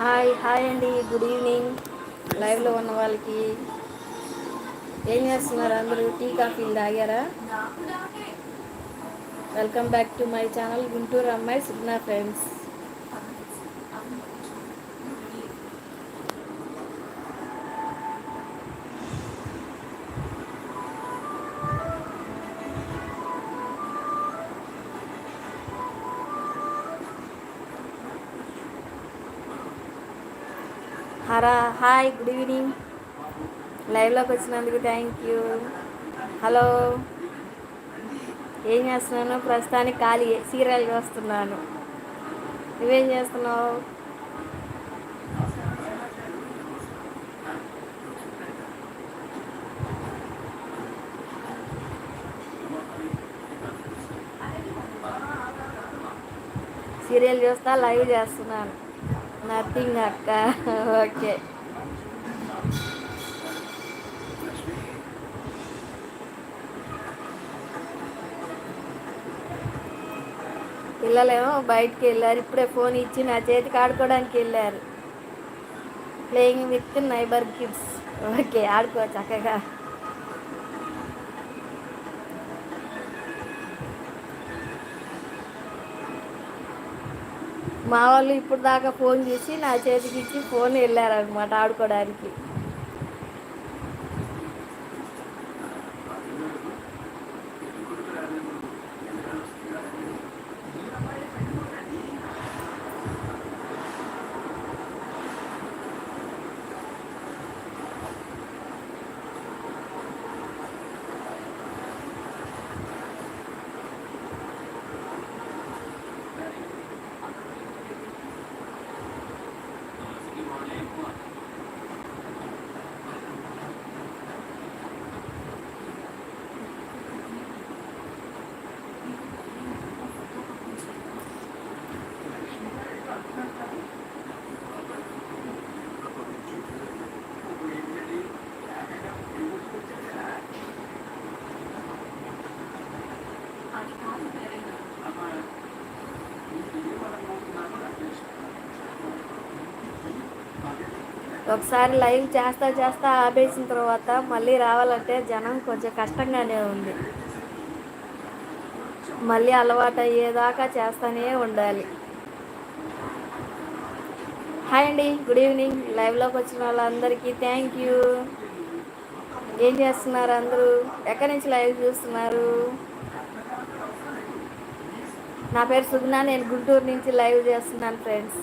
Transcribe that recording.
Hi hi అండి. Good evening. లైవ్లో ఉన్న వాళ్ళకి ఏం చేస్తున్నారు అందరూ? టీ కాఫీలు తాగారా? Welcome back to my channel Guntur అమ్మాయి సుగ్నా ఫ్రెండ్స్. హరా హాయ్ గుడ్ ఈవినింగ్. లైవ్లోకి వచ్చినందుకు థ్యాంక్ యూ హలో. ఏం చేస్తున్నాను? ప్రస్తుతానికి ఖాళీ సీరియల్ చూస్తున్నాను. నువ్వేం చేస్తున్నావు? సీరియల్ చూస్తా లైవ్ చేస్తున్నాను. నథింగ్ అక్క ఓకే పిల్లలేమో బయటికి వెళ్ళారు. ఇప్పుడే ఫోన్ ఇచ్చి నా చేతికి ఆడుకోవడానికి వెళ్ళారు. Playing with neighbour kids okay ఆడుకో చక్కగా. మా వాళ్ళు ఇప్పుడు దాకా ఫోన్ చేసి నా చేతికి ఇచ్చి ఫోన్ వెళ్ళారనమాట ఆడుకోవడానికి. ఒకసారి లైవ్ చేస్తా చేస్తా ఆపేసిన తర్వాత మళ్ళీ రావాలంటే జనం కొంచెం కష్టంగానే ఉంది. మళ్ళీ అలవాటు అయ్యేదాకా చేస్తూనే ఉండాలి. హాయ్ అండి గుడ్ ఈవినింగ్. లైవ్లోకి వచ్చిన వాళ్ళందరికీ థ్యాంక్ యూ ఏం చేస్తున్నారు అందరూ? ఎక్కడి నుంచి లైవ్ చూస్తున్నారు? నా పేరు సుగ్నా నేను గుంటూరు నుంచి లైవ్ చేస్తున్నాను ఫ్రెండ్స్.